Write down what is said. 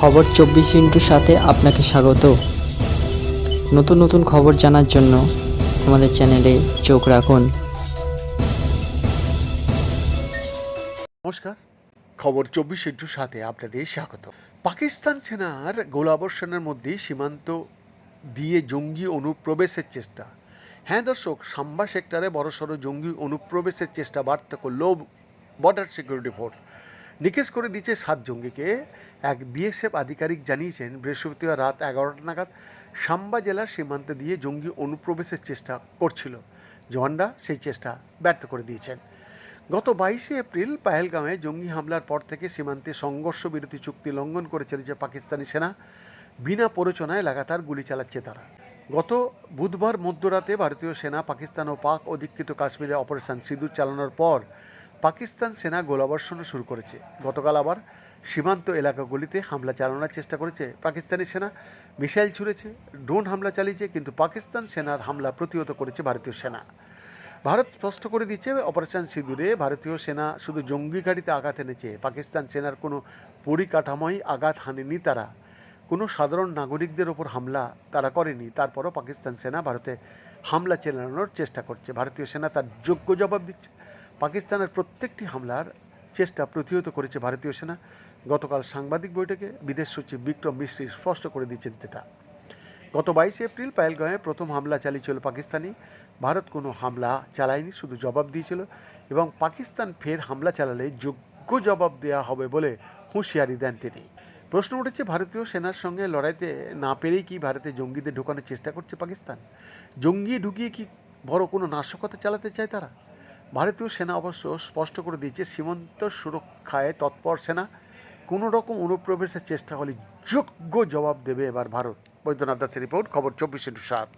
খবর চব্বিশ ইন্টুর সাথে আপনাকে স্বাগত। নতুন নতুন খবর জানার জন্য আমাদের চ্যানেলে চোখ রাখুন। নমস্কার। খবর চব্বিশ ইন্টুর সাথে আপনাদের স্বাগত। পাকিস্তান সেনার গোলাবর্ষণের মধ্যে সীমান্ত দিয়ে জঙ্গি অনুপ্রবেশের চেষ্টা। হ্যাঁ দর্শক, সাম্বা সেক্টরে বড়সড় জঙ্গি অনুপ্রবেশের চেষ্টা বার্তা করল বর্ডার সিকিউরিটি ফোর্স নিকেশ করে দিচ্ছে সাত জঙ্গিকে। এক বিএসএফ আধিকারিক জানিয়েছেন, বৃহস্পতিবার রাত এগারোটা নাগাদ সাম্বা জেলার সীমান্তে দিয়ে জঙ্গি অনুপ্রবেশের চেষ্টা করছিল। জওয়ানরা সেই চেষ্টা ব্যর্থ করে দিয়েছেন। গত বাইশে এপ্রিল পাহেলগামে জঙ্গি হামলার পর থেকে সীমান্তে সংঘর্ষ বিরতি চুক্তি লঙ্ঘন করে চলেছে পাকিস্তানি সেনা। বিনা প্ররোচনায় লাগাতার গুলি চালাচ্ছে তারা। গত বুধবার মধ্যরাতে ভারতীয় সেনা পাকিস্তান ও পাক অধিকৃত কাশ্মীরে অপারেশন সিঁদুর চালানোর পর পাকিস্তান সেনা গোলাবর্ষণ শুরু করেছে। গতকাল আবার সীমান্ত এলাকাগুলিতে হামলা চালানোর চেষ্টা করেছে পাকিস্তানি সেনা। মিসাইল ছুঁড়েছে, ড্রোন হামলা চালিয়েছে, কিন্তু পাকিস্তান সেনার হামলা প্রতিহত করেছে ভারতীয় সেনা। ভারত স্পষ্ট করে দিচ্ছে, অপারেশন সিঁদুরে ভারতীয় সেনা শুধু জঙ্গি গাড়িতে আঘাত এনেছে। পাকিস্তান সেনার কোনো পরিকাঠামোই আঘাত হানেনি তারা। কোনো সাধারণ নাগরিকদের ওপর হামলা তারা করেনি। তারপরও পাকিস্তান সেনা ভারতে হামলা চালানোর চেষ্টা করছে। ভারতীয় সেনা তার যোগ্য জবাব দিচ্ছে। পাকিস্তানের প্রত্যেকটি হামলার চেষ্টা প্রতিহত করেছে ভারতীয় সেনা। গতকাল সাংবাদিক বৈঠকে বিদেশ সচিব বিক্রম মিশ্রি স্পষ্ট করে দিয়েছেন এটা গত বাইশে এপ্রিল পায়েলগাঁয়ে প্রথম হামলা চালিয়েছিল পাকিস্তানি। ভারত কোনো হামলা চালায়নি, শুধু জবাব দিয়েছিল এবং পাকিস্তান ফের হামলা চালালে যোগ্য জবাব দেওয়া হবে বলে হুঁশিয়ারি দেন তিনি। প্রশ্ন উঠেছে, ভারতীয় সেনার সঙ্গে লড়াইতে না পেরেই কি ভারতে জঙ্গিদের ঢোকানোর চেষ্টা করছে পাকিস্তান? জঙ্গি ঢুকিয়ে কি বড় কোনো নাশকতা চালাতে চায় তারা? ভারতীয় সেনা অবশ্য স্পষ্ট করে দিয়েছে, সীমান্ত সুরক্ষায় তৎপর সেনা, কোনো রকম অনুপ্রবেশের চেষ্টা হলে যোগ্য জবাব দেবে এবার ভারত। বৈদ্যনাথ দাসের রিপোর্ট, খবর চব্বিশ ইন্টু সাত।